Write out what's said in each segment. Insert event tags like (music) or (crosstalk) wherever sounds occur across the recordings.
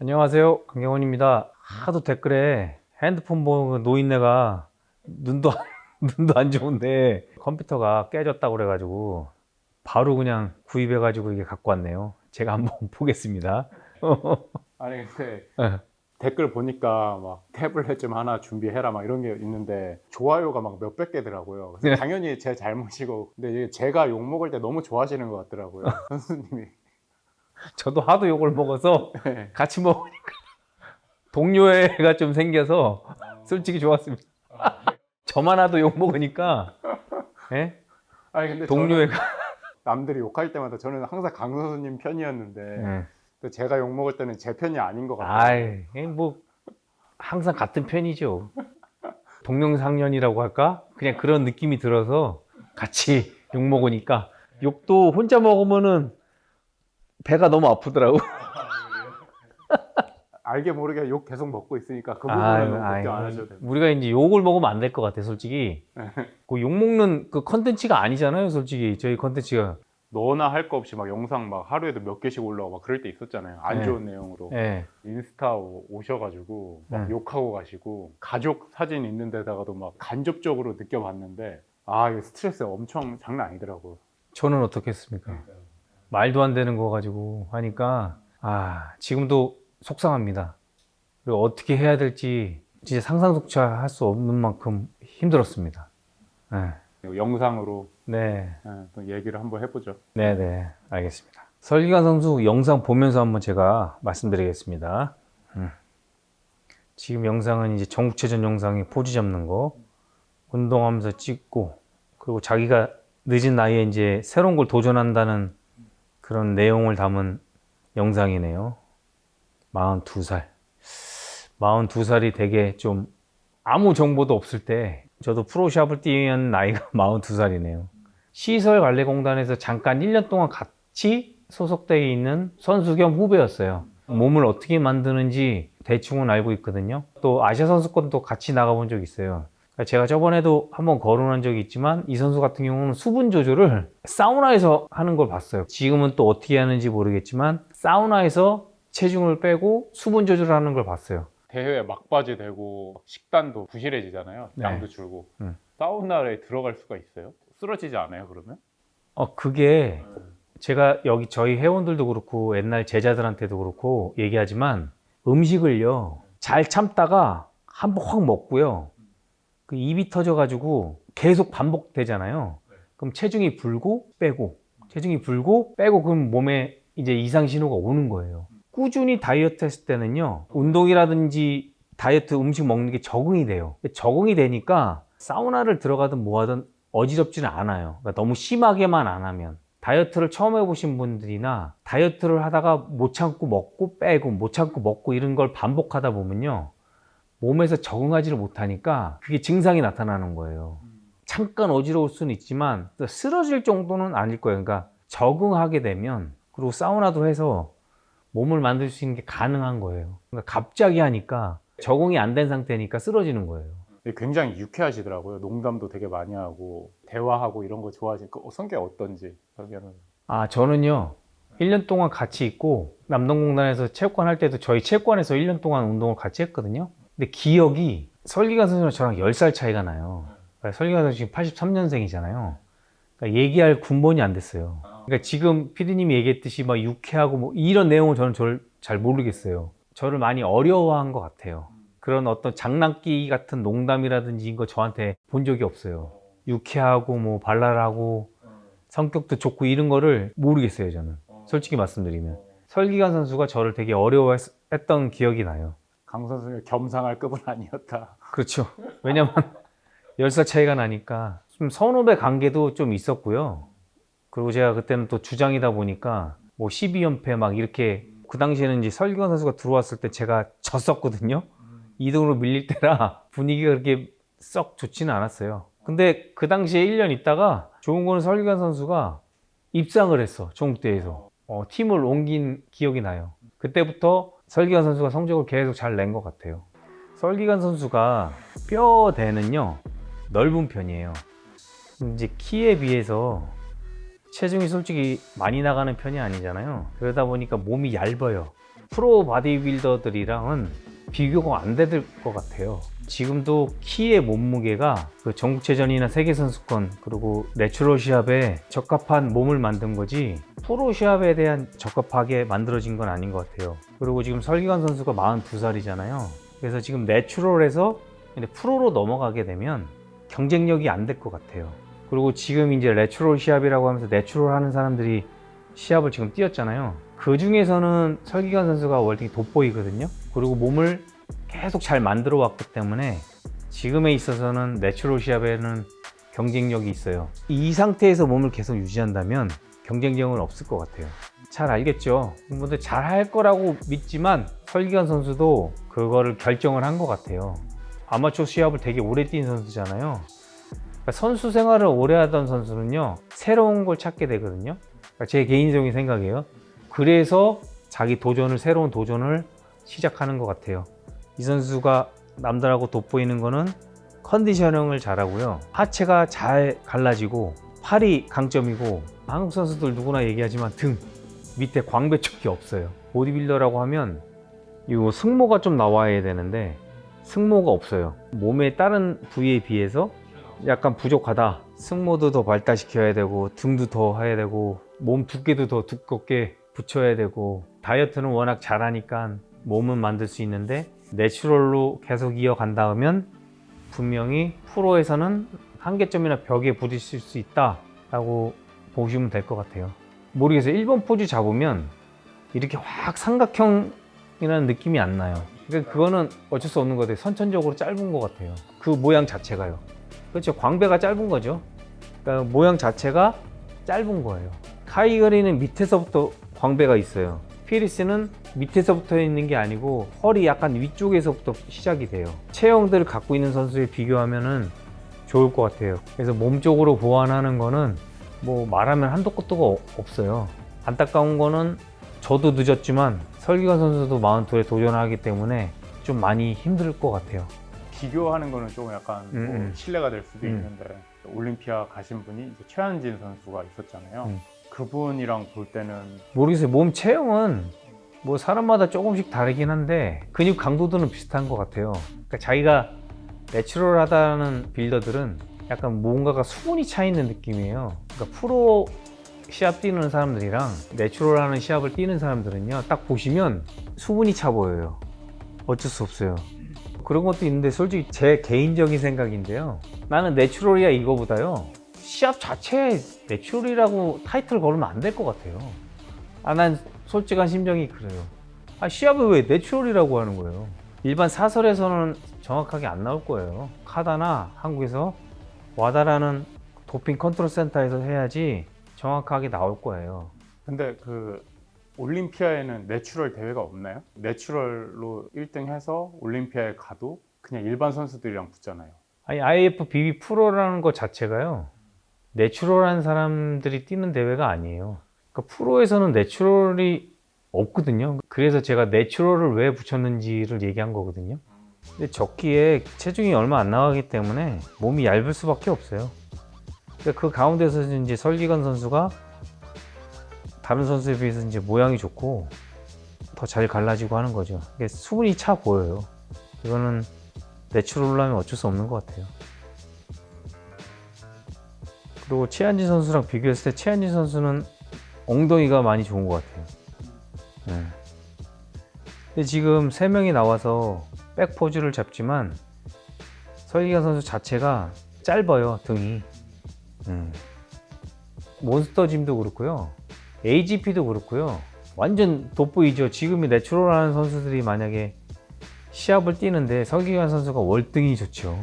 안녕하세요. 강경원입니다. 하도 댓글에 핸드폰 보는 노인네가 눈도 안- (laughs) 눈도 안 좋은데 컴퓨터가 깨졌다고 그래가지고 바로 그냥 구입해가지고 이게 갖고 왔네요. 제가 한번 (laughs) 보겠습니다. (laughs) 아니 근데 예. 댓글 보니까 막 태블릿 좀 하나 준비해라 막 이런 게 있는데 좋아요가 막 몇백 개더라고요. 그래서 네. 당연히 제 잘못이고 근데 제가 욕 먹을 때 너무 좋아하시는 것 같더라고요. 선수님이. 저도 하도 욕을 먹어서 (laughs) 네. 같이 먹으니까 동료애가 좀 생겨서 솔직히 좋았습니다. 저만 하도 욕 먹으니까 예? 아니 근데 동료애가 남들이 욕할 때마다 저는 항상 강 선수님 편이었는데 예. 또 제가 욕 먹을 때는 제 편이 아닌 것 같아요. 아이, 뭐 항상 같은 편이죠. 동명상련이라고 할까? 그냥 그런 느낌이 들어서 같이 욕 먹으니까 욕도 혼자 먹으면은 배가 너무 아프더라고. 알게 모르게 욕 계속 먹고 있으니까 그 부분은 아유, 걱정 아유, 안 하셔도 됩니다. 우리가 이제 욕을 먹으면 안 될 것 같아, 솔직히. 그 욕 먹는 그 컨텐츠가 아니잖아요, 솔직히. 저희 컨텐츠가. 너나 할 거 없이 막 영상 막 하루에도 몇 개씩 올라오고 막 그럴 때 있었잖아요. 안 네. 좋은 내용으로. 예. 인스타 오- 오셔가지고 막 네. 욕하고 가시고 가족 사진 있는 데다가도 막 간접적으로 느껴봤는데 아 이거 스트레스 엄청 장난 아니더라고요. 저는 어떻겠습니까? 말도 안 되는 거 가지고 하니까 아 지금도 속상합니다. 그리고 어떻게 해야 될지 진짜 상상조차 할 수 없는 만큼 힘들었습니다. 네, 영상으로 네, 예, 또 얘기를 한번 해보죠. 네, 네, 알겠습니다. 설기관 선수 영상 보면서 한번 제가 말씀드리겠습니다. 음. 지금 영상은 이제 전국체전 영상에 포즈 잡는 거, 운동하면서 찍고, 그리고 자기가 늦은 나이에 이제 새로운 걸 도전한다는 그런 내용을 담은 영상이네요. 42살. 42살이 되게 좀 아무 정보도 없을 때 저도 프로샵을 뛰는 나이가 (laughs) 42살이네요. 시설관리공단에서 잠깐 1년 동안 같이 소속되어 있는 선수 겸 후배였어요. 몸을 어떻게 만드는지 대충은 알고 있거든요. 또 아시아 선수권도 같이 나가본 적이 있어요. 그러니까 제가 저번에도 한번 거론한 적이 있지만 이 선수 같은 경우는 수분 조절을 사우나에서 하는 걸 봤어요. 지금은 또 어떻게 하는지 모르겠지만 사우나에서 체중을 빼고 수분 조절하는 걸 봤어요. 대회 막바지 되고 식단도 부실해지잖아요. 네. 양도 줄고 음. 사우나에 들어갈 수가 있어요? 쓰러지지 않아요 그러면? 어, 그게 제가 여기 저희 회원들도 그렇고 옛날 제자들한테도 그렇고 얘기하지만 음식을요 잘 참다가 한 번 확 먹고요 그 입이 터져가지고 계속 반복되잖아요. 그럼 체중이 불고 빼고 체중이 불고 빼고 그럼 몸에 이제 이상 신호가 오는 거예요. 꾸준히 다이어트 했을 때는요 운동이라든지 다이어트 음식 먹는 게 적응이 돼요. 적응이 되니까 사우나를 들어가든 뭐하든 어지럽지는 않아요. 그러니까 너무 심하게만 안 하면. 다이어트를 처음 해보신 분들이나 다이어트를 하다가 못 참고 먹고 빼고 못 참고 먹고 이런 걸 반복하다 보면요 몸에서 적응하지를 못하니까 그게 증상이 나타나는 거예요. 잠깐 어지러울 수는 있지만 또 쓰러질 정도는 아닐 거예요. 그러니까 적응하게 되면 그리고 사우나도 해서 몸을 만들 수 있는 게 가능한 거예요. 그러니까 갑자기 하니까 적응이 안 된 상태니까 쓰러지는 거예요. 굉장히 유쾌하시더라고요. 농담도 되게 많이 하고 대화하고 이런 거 좋아하시고 어, 성격 어떤지 설계는 아, 저는요, 1년 동안 같이 있고, 남동공단에서 체육관 할 때도 저희 체육관에서 1년 동안 운동을 같이 했거든요. 근데 기억이 설기관 선수랑 저랑 10살 차이가 나요. 그러니까 설기관 지금 83년생이잖아요. 그러니까 얘기할 군번이 안 됐어요. 그러니까 지금 피디님이 얘기했듯이 막 유쾌하고 뭐 이런 내용을 저는 저를 잘 모르겠어요. 저를 많이 어려워한 것 같아요. 그런 어떤 장난기 같은 농담이라든지 이거 저한테 본 적이 없어요. 유쾌하고 뭐 발랄하고 성격도 좋고 이런 거를 모르겠어요 저는 솔직히 말씀드리면 설기관 선수가 저를 되게 어려워했던 기억이 나요 강 선수는 겸상할 급은 아니었다. 그렇죠. 왜냐면 10살 차이가 나니까 좀 선후배 관계도 좀 있었고요. 그리고 제가 그때는 또 주장이다 보니까 뭐 12연패 막 이렇게 그 당시에는 이제 설기관 선수가 들어왔을 때 제가 졌었거든요. 2등으로 밀릴 때라 분위기가 그렇게 썩 좋지는 않았어요. 근데 그 당시에 1년 있다가 좋은 거는 설기관 선수가 입상을 했어 종국대에서. 어, 팀을 옮긴 기억이 나요. 그때부터 설기관 선수가 성적을 계속 잘 낸 것 같아요. 설기관 선수가 뼈대는요 넓은 편이에요. 이제 키에 비해서 체중이 솔직히 많이 나가는 편이 아니잖아요. 그러다 보니까 몸이 얇아요. 프로 바디빌더들이랑은 비교가 안 될 것 같아요. 지금도 키의 몸무게가 그 전국체전이나 세계선수권 그리고 내추럴 시합에 적합한 몸을 만든 거지 프로 시합에 대한 적합하게 만들어진 건 아닌 것 같아요. 그리고 지금 설기관 선수가 42살이잖아요. 그래서 지금 내추럴에서 프로로 넘어가게 되면 경쟁력이 안 될 것 같아요. 그리고 지금 이제 내추럴 시합이라고 하면서 내추럴 하는 사람들이 시합을 지금 뛰었잖아요. 그 중에서는 설기관 선수가 월등히 돋보이거든요. 그리고 몸을 계속 잘 만들어 왔기 때문에 지금에 있어서는 내추럴 시합에는 경쟁력이 있어요. 이 상태에서 몸을 계속 유지한다면 경쟁력은 없을 것 같아요. 잘 알겠죠? 분들 잘할 거라고 믿지만 설기관 선수도 그거를 결정을 한 것 같아요. 아마추어 시합을 되게 오래 뛴 선수잖아요. 그러니까 선수 생활을 오래 하던 선수는요, 새로운 걸 찾게 되거든요. 그러니까 제 개인적인 생각이에요. 그래서 자기 도전을, 새로운 도전을 시작하는 것 같아요. 이 선수가 남들하고 돋보이는 거는 컨디셔닝을 잘하고요. 하체가 잘 갈라지고 팔이 강점이고 한국 선수들 누구나 얘기하지만 등 밑에 광배 쪽이 없어요. 보디빌더라고 하면 이 승모가 좀 나와야 되는데 승모가 없어요. 몸의 다른 부위에 비해서 약간 부족하다. 승모도 더 발달시켜야 되고 등도 더 해야 되고 몸 두께도 더 두껍게 붙여야 되고 다이어트는 워낙 잘하니까 몸은 만들 수 있는데 내추럴로 계속 이어간다 하면 분명히 프로에서는 한계점이나 벽에 부딪힐 수 있다라고 보시면 될 것 같아요. 모르겠어요. 1번 포즈 잡으면 이렇게 확 삼각형이라는 느낌이 안 나요. 그러니까 그거는 어쩔 수 없는 것 같아요. 선천적으로 짧은 것 같아요. 그 모양 자체가요. 그렇죠. 광배가 짧은 거죠. 그러니까 모양 자체가 짧은 거예요. 카이거리는 밑에서부터 광배가 있어요. 피리스는 밑에서부터 있는 게 아니고 허리 약간 위쪽에서부터 시작이 돼요. 체형들을 갖고 있는 선수에 비교하면은 좋을 것 같아요. 그래서 몸쪽으로 보완하는 거는 뭐 말하면 한도 끝도 없어요. 안타까운 거는 저도 늦었지만 설기관 선수도 42에 도전하기 때문에 좀 많이 힘들 것 같아요. 비교하는 거는 조금 약간 뭐 음, 음. 신뢰가 될 수도 음. 있는데 올림피아 가신 분이 이제 최한진 선수가 있었잖아요. 음. 그분이랑 볼 때는 모르겠어요. 몸 체형은 뭐 사람마다 조금씩 다르긴 한데 근육 강도도는 비슷한 것 같아요. 그러니까 자기가 내추럴하다는 빌더들은 약간 뭔가가 수분이 차 있는 느낌이에요. 그러니까 프로 시합 뛰는 사람들이랑 내추럴하는 시합을 뛰는 사람들은요, 딱 보시면 수분이 차 보여요. 어쩔 수 없어요. 그런 것도 있는데 솔직히 제 개인적인 생각인데요. 나는 내추럴이야 이거보다요. 시합 자체에 내추럴이라고 타이틀 걸으면 안 될 것 같아요. 아, 난 솔직한 심정이 그래요. 아, 시합을 왜 내추럴이라고 하는 거예요? 일반 사설에서는 정확하게 안 나올 거예요. 카다나 한국에서 와다라는 도핑 컨트롤 센터에서 해야지 정확하게 나올 거예요. 근데 그 올림피아에는 내추럴 대회가 없나요? 내추럴로 1등 해서 올림피아에 가도 그냥 일반 선수들이랑 붙잖아요. 아니 IFBB 프로라는 것 자체가요 내추럴한 사람들이 뛰는 대회가 아니에요. 그러니까 프로에서는 내추럴이 없거든요. 그래서 제가 내추럴을 왜 붙였는지를 얘기한 거거든요. 근데 적기에 체중이 얼마 안 나가기 때문에 몸이 얇을 수밖에 없어요. 그러니까 그 가운데서 이제 설기관 선수가 다른 선수에 비해서 이제 모양이 좋고 더 잘 갈라지고 하는 거죠. 이게 수분이 차 보여요. 이거는 내추럴로 하면 어쩔 수 없는 것 같아요. 그리고 최한진 선수랑 비교했을 때 최한진 선수는 엉덩이가 많이 좋은 것 같아요. 네. 근데 지금 세 명이 나와서 백 포즈를 잡지만 설기관 선수 자체가 짧아요 등이. 음. 몬스터 짐도 그렇고요, AGP도 그렇고요. 완전 돋보이죠. 지금이 내추럴하는 선수들이 만약에 시합을 뛰는데 설기관 선수가 월등히 좋죠.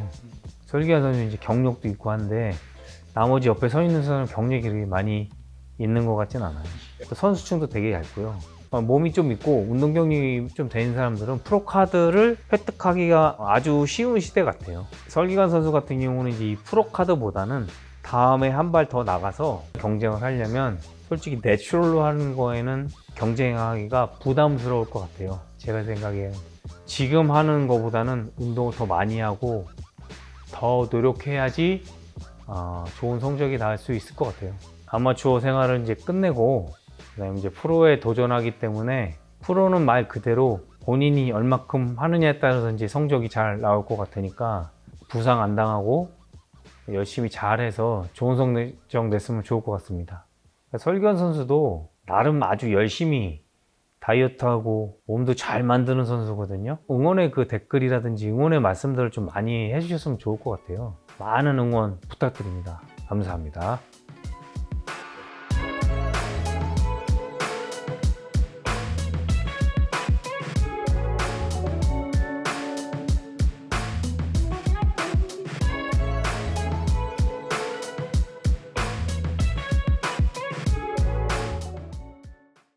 설기관 선수 이제 경력도 있고 한데 나머지 옆에 서 있는 선수는 경력이 많이 있는 것 같진 않아요. 또 선수층도 되게 얇고요. 어, 몸이 좀 있고 운동 경력이 좀 되는 사람들은 프로 카드를 획득하기가 아주 쉬운 시대 같아요. 설기관 선수 같은 경우는 이제 이 프로 카드보다는 다음에 한 발 더 나가서 경쟁을 하려면 솔직히 내추럴로 하는 거에는 경쟁하기가 부담스러울 것 같아요. 제가 생각에 지금 하는 것보다는 운동을 더 많이 하고 더 노력해야지 어, 좋은 성적이 나올 수 있을 것 같아요. 아마추어 생활을 이제 끝내고 그다음에 이제 프로에 도전하기 때문에 프로는 말 그대로 본인이 얼마큼 하느냐에 따라서 이제 성적이 잘 나올 것 같으니까 부상 안 당하고 열심히 잘해서 좋은 성적 냈으면 좋을 것 같습니다. 설기현 선수도 나름 아주 열심히 다이어트하고 몸도 잘 만드는 선수거든요. 응원의 그 댓글이라든지 응원의 말씀들을 좀 많이 해주셨으면 좋을 것 같아요. 많은 응원 부탁드립니다. 감사합니다.